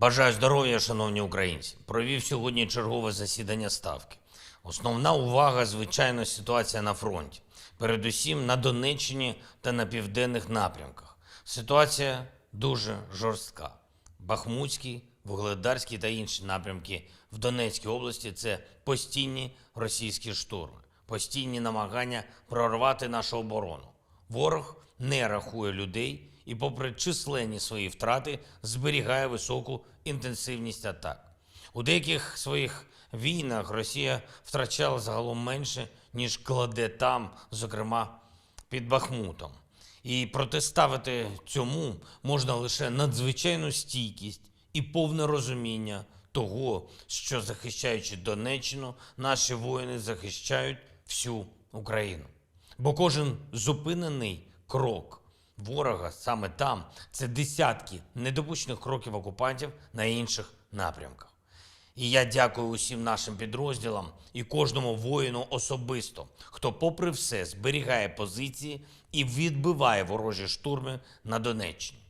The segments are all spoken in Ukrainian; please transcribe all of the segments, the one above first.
Бажаю здоров'я, шановні українці. Провів сьогодні чергове засідання ставки. Основна увага, звичайно, ситуація на фронті. Передусім на Донеччині та на південних напрямках. Ситуація дуже жорстка. Бахмутський, Вугледарський та інші напрямки в Донецькій області це постійні російські штурми, постійні намагання прорвати нашу оборону. Ворог не рахує людей і, попри численні свої втрати, зберігає високу інтенсивність атак. У деяких своїх війнах Росія втрачала загалом менше, ніж кладе там, зокрема під Бахмутом. І протиставити цьому можна лише надзвичайну стійкість і повне розуміння того, що захищаючи Донеччину, наші воїни захищають всю Україну. Бо кожен зупинений крок ворога саме там це десятки недопущених кроків окупантів на інших напрямках. І я дякую усім нашим підрозділам і кожному воїну особисто, хто, попри все, зберігає позиції і відбиває ворожі штурми на Донеччині.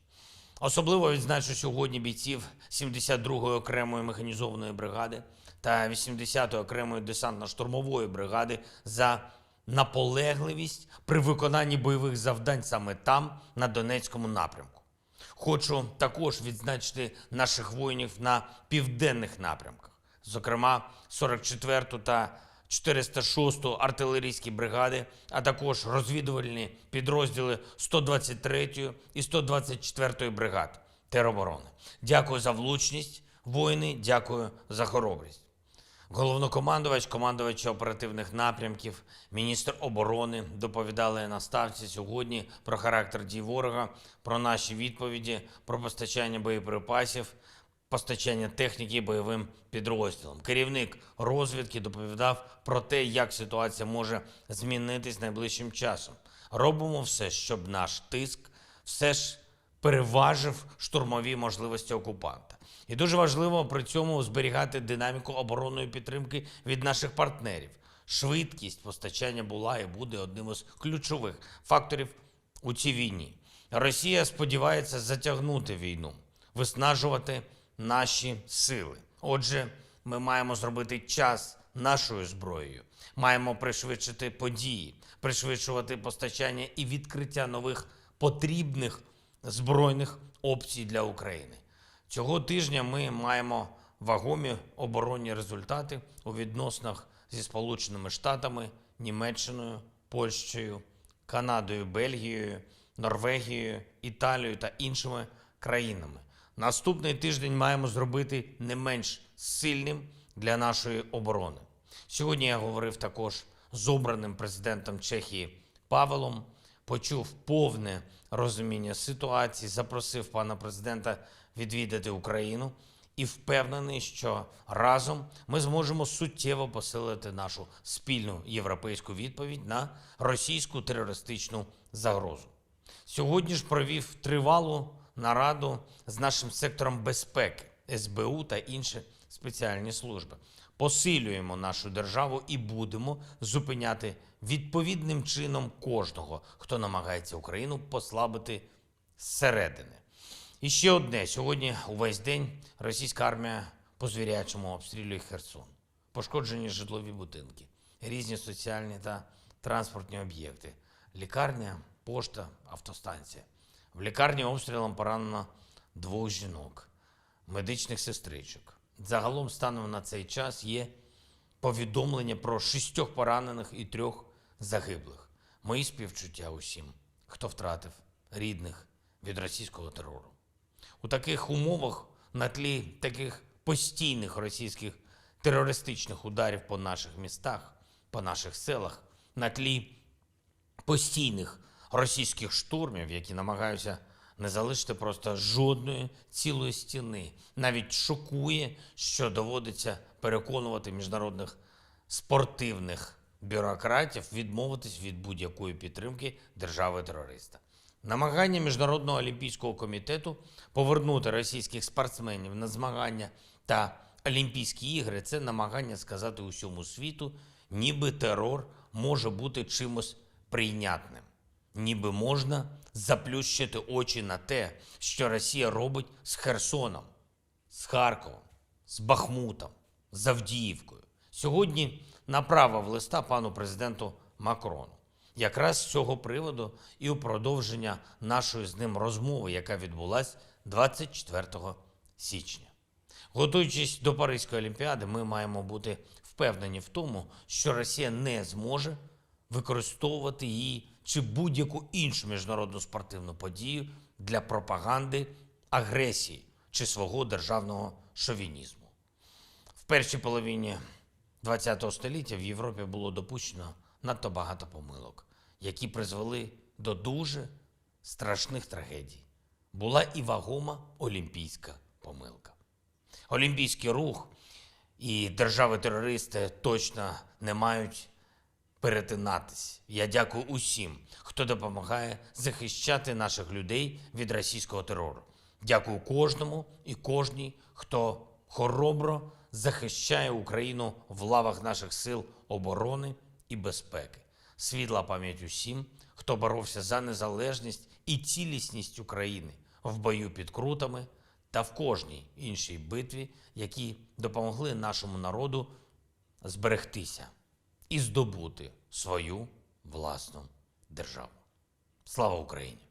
Особливо відзначу сьогодні бійців 72-ї окремої механізованої бригади та 80-ї окремої десантно-штурмової бригади за наполегливість при виконанні бойових завдань саме там, на Донецькому напрямку. Хочу також відзначити наших воїнів на південних напрямках, зокрема 44-ту та 406-ту артилерійські бригади, а також розвідувальні підрозділи 123-ї і 124-ї бригад тероборони. Дякую за влучність, воїни, дякую за хоробрість. Головнокомандувач, командувач оперативних напрямків, міністр оборони доповідали на ставці сьогодні про характер дій ворога, про наші відповіді, про постачання боєприпасів, постачання техніки бойовим підрозділам. Керівник розвідки доповідав про те, як ситуація може змінитись найближчим часом. Робимо все, щоб наш тиск все ж переважив штурмові можливості окупанта. І дуже важливо при цьому зберігати динаміку оборонної підтримки від наших партнерів. Швидкість постачання була і буде одним із ключових факторів у цій війні. Росія сподівається затягнути війну, виснажувати наші сили. Отже, ми маємо зробити час нашою зброєю. Маємо пришвидшити події, пришвидшувати постачання і відкриття нових потрібних збройних опцій для України. Цього тижня ми маємо вагомі оборонні результати у відносинах зі Сполученими Штатами, Німеччиною, Польщею, Канадою, Бельгією, Норвегією, Італією та іншими країнами. Наступний тиждень маємо зробити не менш сильним для нашої оборони. Сьогодні я говорив також з обраним президентом Чехії Павелом, почув повне розуміння ситуації, запросив пана президента відвідати Україну і впевнений, що разом ми зможемо суттєво посилити нашу спільну європейську відповідь на російську терористичну загрозу. Сьогодні ж провів тривалу нараду з нашим сектором безпеки, СБУ та інші спеціальні служби. Посилюємо нашу державу і будемо зупиняти відповідним чином кожного, хто намагається Україну послабити зсередини. І ще одне: сьогодні увесь день російська армія по звірячому обстрілює Херсон. Пошкоджені житлові будинки, різні соціальні та транспортні об'єкти, лікарня, пошта, автостанція. В лікарні обстрілом поранено двох жінок, медичних сестричок. Загалом станом на цей час є повідомлення про шістьох поранених і трьох загиблих. Мої співчуття усім, хто втратив рідних від російського терору. У таких умовах, на тлі таких постійних російських терористичних ударів по наших містах, по наших селах, на тлі постійних російських штурмів, які намагаються не залишити просто жодної цілої стіни. Навіть шокує, що доводиться переконувати міжнародних спортивних бюрократів відмовитись від будь-якої підтримки держави-терориста. Намагання Міжнародного олімпійського комітету повернути російських спортсменів на змагання та Олімпійські ігри це намагання сказати усьому світу, ніби терор може бути чимось прийнятним, ніби можна заплющити очі на те, що Росія робить з Херсоном. з Харковом, з Бахмутом, з Авдіївкою. Сьогодні направив листа пану президенту Макрону. Якраз з цього приводу і у продовження нашої з ним розмови, яка відбулась 24 січня. Готуючись до Паризької олімпіади, ми маємо бути впевнені в тому, що Росія не зможе використовувати її чи будь-яку іншу міжнародну спортивну подію для пропаганди агресії чи свого державного шовінізму. В першій половині ХХ століття в Європі було допущено надто багато помилок, які призвели до дуже страшних трагедій. Була і вагома олімпійська помилка. Олімпійський рух і держави-терористи точно не мають перетинатись. Я дякую усім, хто допомагає захищати наших людей від російського терору. Дякую кожному і кожній, хто хоробро захищає Україну в лавах наших сил оборони і безпеки. Світла пам'ять усім, хто боровся за незалежність і цілісність України в бою під крутами та в кожній іншій битві, які допомогли нашому народу зберегтися і здобути свою власну державу. Слава Україні!